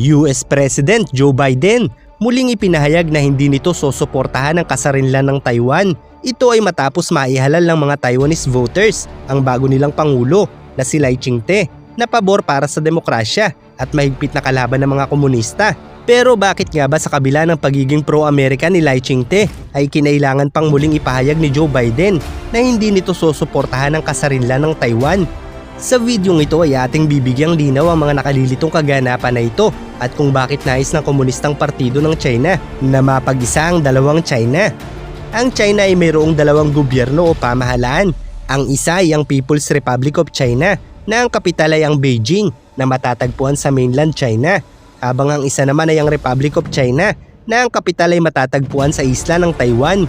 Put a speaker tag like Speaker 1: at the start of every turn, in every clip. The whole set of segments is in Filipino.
Speaker 1: US President Joe Biden muling ipinahayag na hindi nito susuportahan ang kasarinlan ng Taiwan. Ito ay matapos maihalal ng mga Taiwanese voters ang bago nilang pangulo na si Lai Ching-te na pabor para sa demokrasya at mahigpit na kalaban ng mga komunista. Pero bakit nga ba sa kabila ng pagiging pro-American ni Lai Ching-te ay kinailangan pang muling ipahayag ni Joe Biden na hindi nito susuportahan ang kasarinlan ng Taiwan? Sa videong ito ay ating bibigyang linaw ang mga nakalilitong kaganapan na ito at kung bakit nais ng komunistang partido ng China na mapag-isa ang dalawang China. Ang China ay mayroong dalawang gobyerno o pamahalaan. Ang isa ay ang People's Republic of China na ang kapital ay ang Beijing na matatagpuan sa mainland China habang ang isa naman ay ang Republic of China na ang kapital ay matatagpuan sa isla ng Taiwan.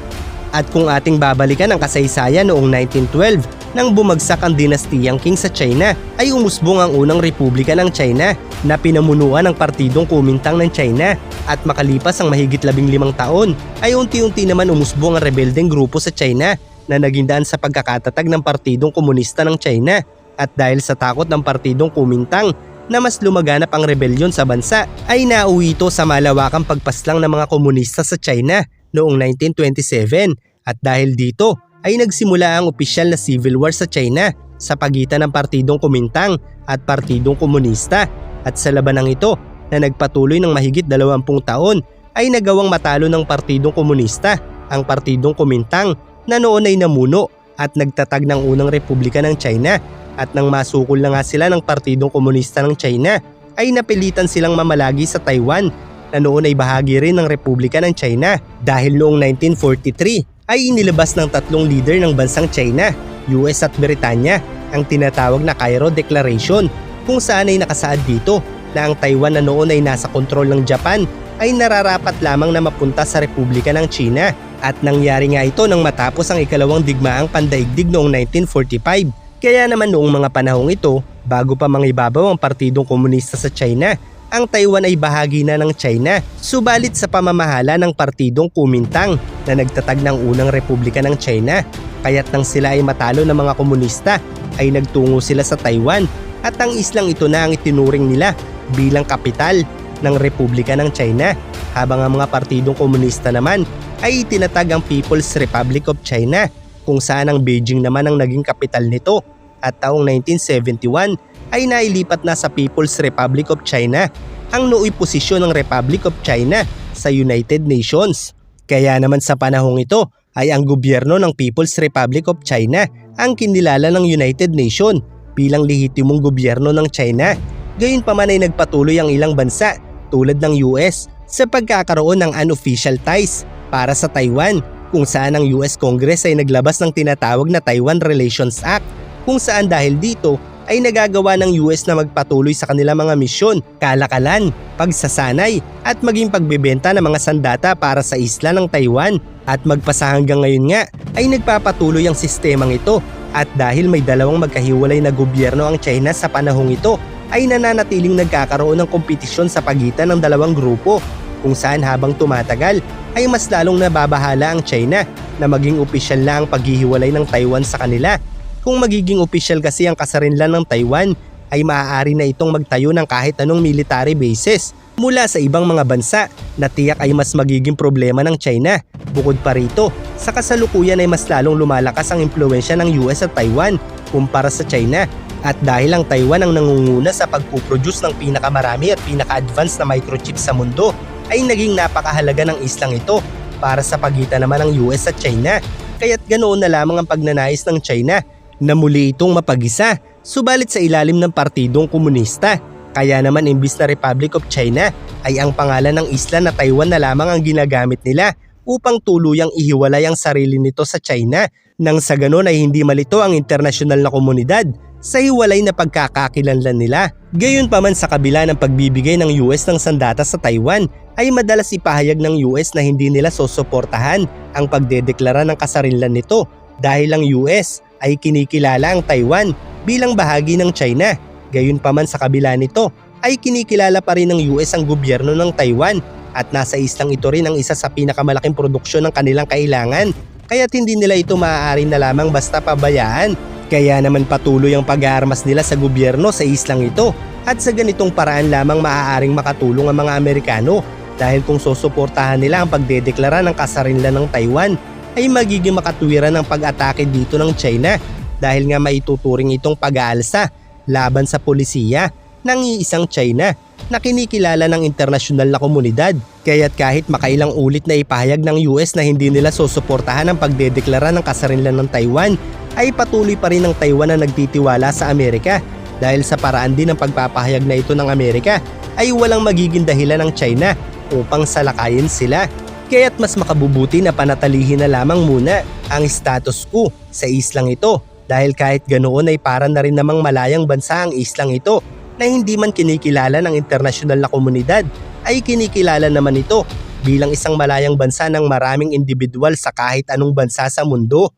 Speaker 1: At kung ating babalikan ang kasaysayan noong 1912 nang bumagsak ang dinastiyang Qing sa China ay umusbong ang unang republika ng China na pinamunuan ng partidong Kuomintang ng China. At makalipas ang mahigit labing limang taon ay unti-unti naman umusbong ang rebeldeng grupo sa China na naging daan sa pagkakatatag ng Partidong Komunista ng China. At dahil sa takot ng Partidong Kuomintang na mas lumaganap ang rebelyon sa bansa ay nauwi ito sa malawakang pagpaslang ng mga komunista sa China noong 1927 at dahil dito ay nagsimula ang opisyal na civil war sa China sa pagitan ng Partidong Kumintang at Partidong Komunista. At sa labanang ito na nagpatuloy ng mahigit 20 taon ay nagawang matalo ng Partidong Komunista ang Partidong Kumintang na noon ay namuno at nagtatag ng unang republika ng China. At nang masukol na nga sila ng Partidong Komunista ng China ay napilitan silang mamalagi sa Taiwan na noon ay bahagi rin ng Republika ng China dahil noong 1943 ay inilabas ng tatlong leader ng bansang China, US at Britanya ang tinatawag na Cairo Declaration kung saan ay nakasaad dito na ang Taiwan na noon ay nasa kontrol ng Japan ay nararapat lamang na mapunta sa Republika ng China at nangyari nga ito nang matapos ang ikalawang digmaang pandaigdig noong 1945. Kaya naman noong mga panahong ito, bago pa mangibabaw ang Partidong Komunista sa China, ang Taiwan ay bahagi na ng China, subalit sa pamamahala ng Partidong Kuomintang na nagtatag ng unang republika ng China. Kaya't nang sila ay matalo ng mga komunista, ay nagtungo sila sa Taiwan at ang islang ito na ang itinuring nila bilang kapital ng Republika ng China habang ang mga partidong komunista naman ay itinatag ang People's Republic of China kung saan ang Beijing naman ang naging kapital nito at taong 1971 ay nailipat na sa People's Republic of China ang nooy posisyon ng Republic of China sa United Nations. Kaya naman sa panahong ito ay ang gobyerno ng People's Republic of China ang kinilala ng United Nation bilang lehitimong gobyerno ng China. Gayunpaman ay nagpatuloy ang ilang bansa tulad ng US sa pagkakaroon ng unofficial ties para sa Taiwan kung saan ang US Congress ay naglabas ng tinatawag na Taiwan Relations Act kung saan dahil dito ay nagagawa ng US na magpatuloy sa kanilang mga misyon, kalakalan, pagsasanay at maging pagbebenta ng mga sandata para sa isla ng Taiwan. At magpasa hanggang ngayon nga ay nagpapatuloy ang sistemang ito at dahil may dalawang magkahiwalay na gobyerno ang China sa panahong ito ay nananatiling nagkakaroon ng kompetisyon sa pagitan ng dalawang grupo kung saan habang tumatagal ay mas lalong nababahala ang China na maging opisyal na ang paghihiwalay ng Taiwan sa kanila kung magiging opisyal kasi ang kasarinlan ng Taiwan ay maaari na itong magtayo ng kahit anong military bases mula sa ibang mga bansa na tiyak ay mas magiging problema ng China. Bukod pa rito, sa kasalukuyan ay mas lalong lumalakas ang impluensya ng US sa Taiwan kumpara sa China at dahil ang Taiwan ang nangunguna sa pagpuproduce ng pinakamarami at pinaka-advanced na microchips sa mundo ay naging napakahalaga ng islang ito para sa pagitan naman ng US at China. Kaya't ganoon na lamang ang pagnanais ng China na muli itong mapag-isa subalit sa ilalim ng Partidong Komunista. Kaya naman imbis na Republic of China ay ang pangalan ng isla na Taiwan na lamang ang ginagamit nila upang tuluyang ihiwalay ang sarili nito sa China nang sa ganon ay hindi malito ang internasyonal na komunidad sa hiwalay na pagkakakilanlan nila. Gayon pa man sa kabila ng pagbibigay ng US ng sandata sa Taiwan ay madalas ipahayag ng US na hindi nila susuportahan ang pagdedeklara ng kasarinlan nito dahil ang US ay kinikilala ang Taiwan bilang bahagi ng China. Gayunpaman sa kabila nito ay kinikilala pa rin ng US ang gobyerno ng Taiwan at nasa islang ito rin ang isa sa pinakamalaking produksyon ng kanilang kailangan kaya't hindi nila ito maaari na lamang basta pabayaan. Kaya naman patuloy ang pag-aarmas nila sa gobyerno sa islang ito At sa ganitong paraan lamang maaaring makatulong ang mga Amerikano dahil kung susuportahan nila ang pagdedeklara ng kasarinlan ng Taiwan ay magiging makatwiran ng pag-atake dito ng China dahil nga maituturing itong pag-aalsa laban sa polisiya ng iisang China na kinikilala ng internasyonal na komunidad. Kaya't kahit makailang ulit na ipahayag ng US na hindi nila susuportahan ang pagdedeklara ng kasarinlan ng Taiwan, ay patuloy pa rin ng Taiwan na nagtitiwala sa Amerika dahil sa paraan din ng pagpapahayag na ito ng Amerika ay walang magiging dahilan ng China upang salakayin sila. Kaya't mas makabubuti na panatalihin na lamang muna ang status quo sa islang ito dahil kahit ganoon ay para na rin namang malayang bansa ang islang ito na hindi man kinikilala ng internasyonal na komunidad ay kinikilala naman ito bilang isang malayang bansa ng maraming individual sa kahit anong bansa sa mundo.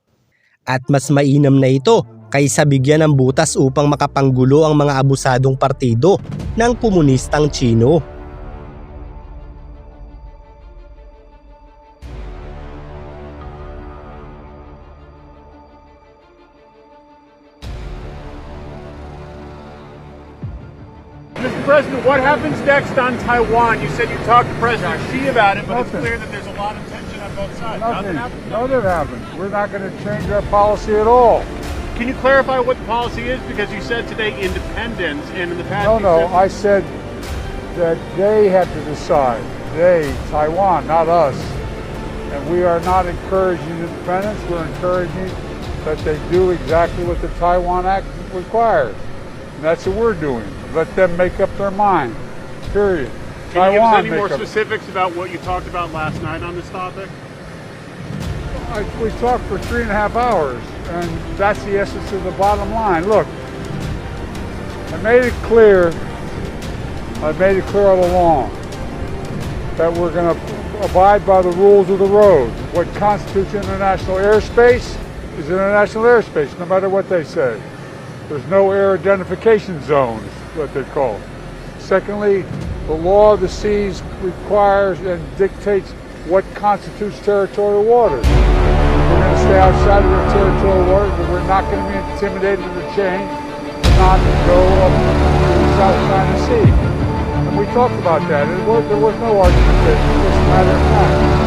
Speaker 1: At mas mainam na ito kaysa bigyan ng butas upang makapanggulo ang mga abusadong partido ng komunistang Chino.
Speaker 2: Mr. President, what happens next on Taiwan? You said you talked to President Xi about it, but it's
Speaker 3: Nothing.
Speaker 2: clear that there's a lot of tension on both sides.
Speaker 3: Nothing,
Speaker 2: happens?
Speaker 3: nothing happens. We're not going to change our policy at all.
Speaker 2: Can you clarify what the policy is? Because you said today independence, and in the past
Speaker 3: No, no,
Speaker 2: said-
Speaker 3: I said that they have to decide. They, Taiwan, not us. And we are not encouraging independence. We're encouraging that they do exactly what the Taiwan Act requires. That's what we're doing. Let them make up their mind. Period.
Speaker 2: Can you give us any more specifics about what you talked about last night on this topic?
Speaker 3: I, we talked for three and a half hours, and that's the essence of the bottom line. Look, I made it clear, I made it clear all along that we're going to abide by the rules of the road. What constitutes international airspace is international airspace, no matter what they say. There's no air identification zones, what they're called. Secondly, the law of the seas requires and dictates what constitutes territorial waters. We're going to stay outside of their territorial waters, but we're not going to be intimidated or changed not to go up to the South China Sea. And we talked about that. It was, there was no argument it was a matter of time.